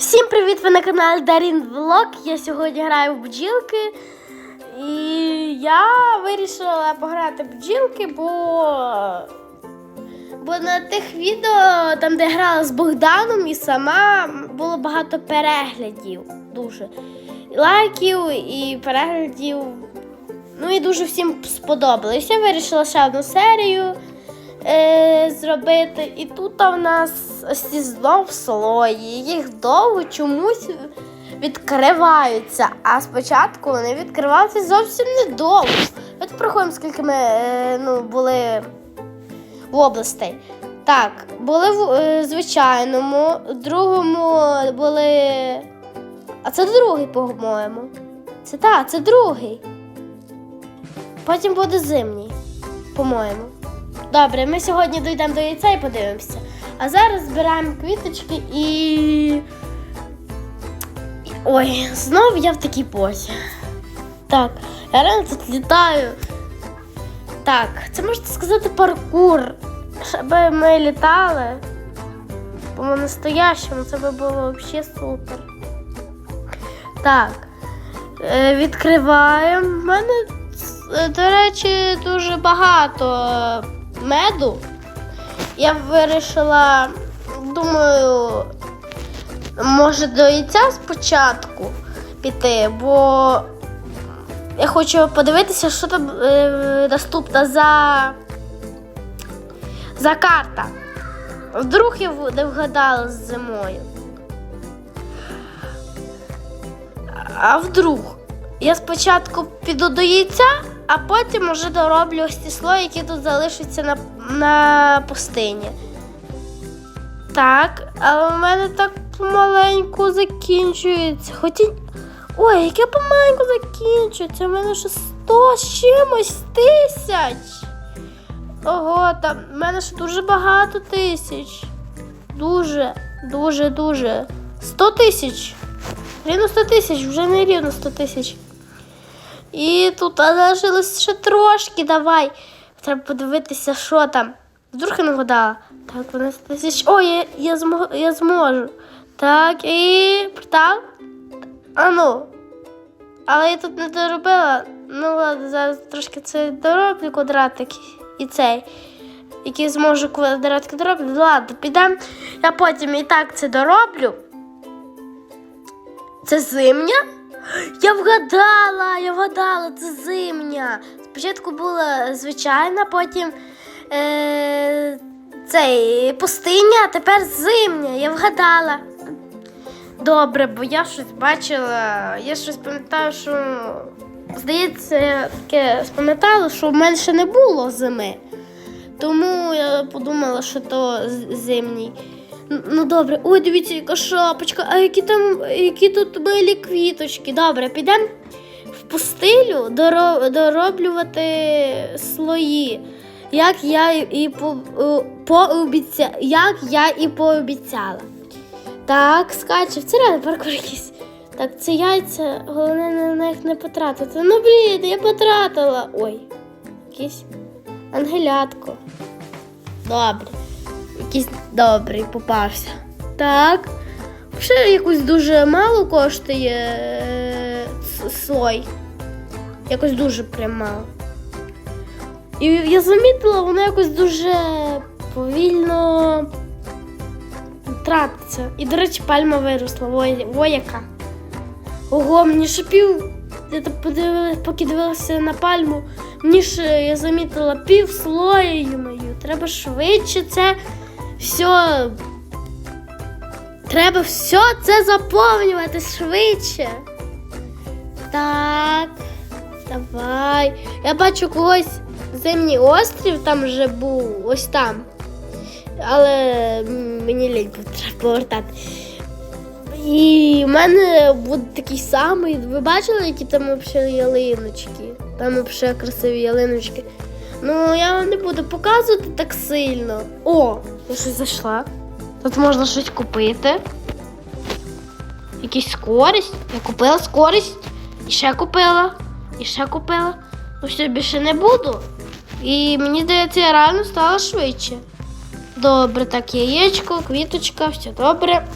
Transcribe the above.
Всім привіт! Ви на каналі Дарін Влог. Я сьогодні граю в бджілки. І я вирішила пограти в бджілки, бо, бо на тих відео, там, де грала з Богданом і сама, було багато переглядів. Дуже. І лайків, і переглядів. Ну і дуже всім сподобалось. Я вирішила ще одну серію е, зробити. І тут в нас ось знов слої. Їх довго чомусь відкриваються. А спочатку вони відкривалися зовсім недовго. От проходимо, скільки ми е, ну, були в областей. Так, були в е, звичайному, в другому були. А це другий, по-моєму. Це так, це другий. Потім буде зимній, по-моєму. Добре, ми сьогодні дійдемо до яйця і подивимося. А зараз збираємо квіточки і. Ой, знов я в такій позі. Так, я реально тут літаю. Так, це можна сказати паркур. Щоб ми літали. По настоящему це би було взагалі супер. Так. Е, Відкриваємо. У мене, е, до речі, дуже багато меду. Я вирішила, думаю, може до яйця спочатку піти, бо я хочу подивитися, що там е, доступно за, за карта. Вдруг я не вгадала з зимою. А вдруг? Я спочатку піду до яйця, а потім вже дороблю ось ці слої, які тут залишаться на, на пустині. Так, але в мене так помаленьку закінчується. Хоті... Ой, яке помаленьку закінчується. У мене ще 100 з чимось тисяч. Ого, там в мене ще дуже багато тисяч. Дуже, дуже, дуже. 100 тисяч. Рівно 100 тисяч, вже не рівно 100 тисяч. І тут залишилось ще трошки, давай. Треба подивитися, що там. Вдруг я не вгадала. Так, 12 тисяч. О, я, я, зможу, я зможу. Так, і портал. А ну. Але я тут не доробила. Ну ладно, зараз трошки це дороблю квадратик і цей. Який зможу квадратик дороблю. Ладно, підемо. Я потім і так це дороблю. Це зимня? Я вгадала, я вгадала, це зимня. Спочатку була звичайна, потім е, цей пустиня, а тепер зимня. Я вгадала. Добре, бо я щось бачила, я щось пам'ятаю, що здається, я таке спам'ятала, що в мене ще не було зими. Тому я подумала, що то зимній. Ну добре, ой, дивіться, яка шапочка, а які там, які тут милі квіточки. Добре, підемо в пустилю дороблювати слої. Як я і е, пообіця... як я і пообіцяла. Так, скаче, це реально паркур якийсь. Так, це яйця, головне на них не потратити. Ну блін, я потратила. Ой, якийсь ангелятко. Добре. Якийсь добрий попався. Так. Ще якось дуже мало коштує е, слой. Якось дуже прям мало. І я замітила, воно якось дуже повільно тратиться. І, до речі, пальма виросла. Ой. Ого, мені ще пів. Я поки дивилася на пальму, мені ж е, я замітила пів слоя мою. Треба швидше це все. Треба все це заповнювати швидше. Так, давай. Я бачу когось зимній острів там вже був, ось там. Але мені лінь треба повертати. І в мене буде такий самий. Ви бачили, які там взагалі ялиночки? Там взагалі красиві ялиночки. Ну, я вам не буду показувати так сильно. О, я щось зайшла. Тут можна щось купити. Якісь скорість. Я купила скорість. І ще купила. І ще купила. Ну, все більше не буду. І мені здається, я реально стала швидше. Добре, так, яєчко, квіточка, все добре.